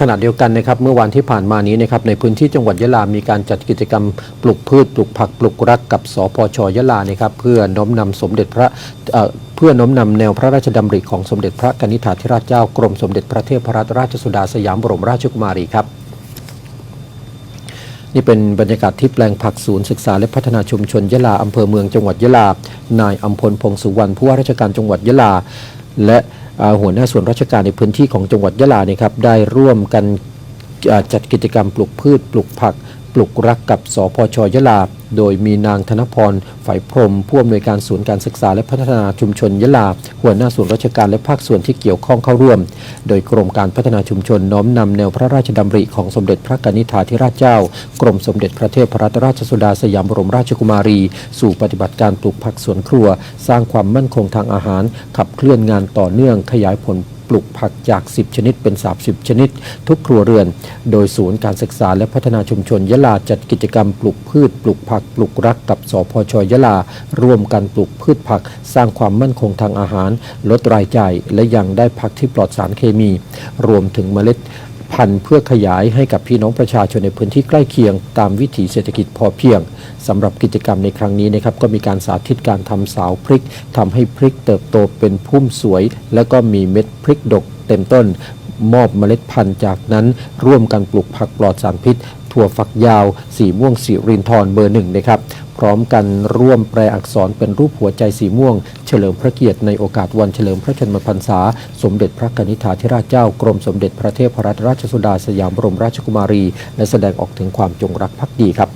ขณะเดียวกันนะครับเมื่อวันที่ผ่านมานี้นะครับในพื้นที่จังหวัดยะลา มีการจัดกิจกรรมปลูกพืชปลูกผักปลูกรักกับสพชยะลานะครับเพื่อน้อมนำสมเด็จพระเเพื่อน้อมนำแนวพระราชดำริของสมเด็จพระกนิษฐาธิราชเจ้ากรมสมเด็จพระเทพรัตนราชสุดาสยามบรมราชกุมารีครับนี่เป็นบรรยากาศที่แปลงผักศูนย์ศึกษาและพัฒนาชุมชนยะลาอำเภอเมืองจังหวัดยะลา นายอัมพลพงสุวรรณผู้ว่าราชการจังหวัดยะลา และ หัวหน้าส่วนราชการในพื้นที่ของจังหวัดยะลาเนี่ยครับได้ร่วมกันจัดกิจกรรมปลูกพืชปลูกผัก ปลูกรักกับสพชยะลา โดยมีนางธนพรฝ่ายพรมผู้อำนวยการศูนย์การศึกษาและพัฒนาชุมชนยะลา หัวหน้าส่วนราชการและภาคส่วนที่เกี่ยวข้องเข้าร่วม โดยกรมการพัฒนาชุมชนน้อมนำแนวพระราชดำริของสมเด็จพระกนิษฐาธิราชเจ้า กรมสมเด็จพระเทพรัตนราชสุดาสยามบรมราชกุมารี สู่ปฏิบัติการปลูกผักสวนครัว สร้างความมั่นคงทางอาหาร ขับเคลื่อนงานต่อเนื่องขยายผล ปลูกผักจาก 10 ชนิดเป็น 30 ชนิด ทุกครัวเรือน โดยศูนย์การศึกษาและพัฒนาชุมชนยะลาจัดกิจกรรมปลูกพืช ปลูกผัก ปลูกรักกับสพชยะลา ร่วมกันปลูกพืชผัก สร้างความมั่นคงทางอาหาร ลดรายจ่ายและยังได้ผักที่ปลอดสารเคมี รวมถึงเมล็ด พันธุ์เพื่อขยายให้กับพี่น้องประชาชนในพื้นที่ใกล้เคียง ตามวิถีเศรษฐกิจพอเพียงสำหรับกิจกรรมในครั้งนี้นะครับก็มีการสาธิตการทำสาวพริกทำให้พริกเติบโตเป็นพุ่มสวย แล้วก็มีเม็ดพริกดกเต็มต้น มอบเมล็ดพันธุ์จากนั้น ร่วมกันปลูกผักปลอดสารพิษ ถั่วฝักยาว สีม่วงสีรินทรเบอร์หนึ่งนะครับ พร้อมกันร่วมแปลอักษรเป็นรูปหัวใจสีม่วง เฉลิมพระเกียรติในโอกาสวันเฉลิมพระชนมพรรษา สมเด็จพระกนิษฐาธิราชเจ้ากรมสมเด็จพระเทพรัตนราชสุดาสยามบรมราชกุมารี และแสดงออกถึงความจงรักภักดีครับ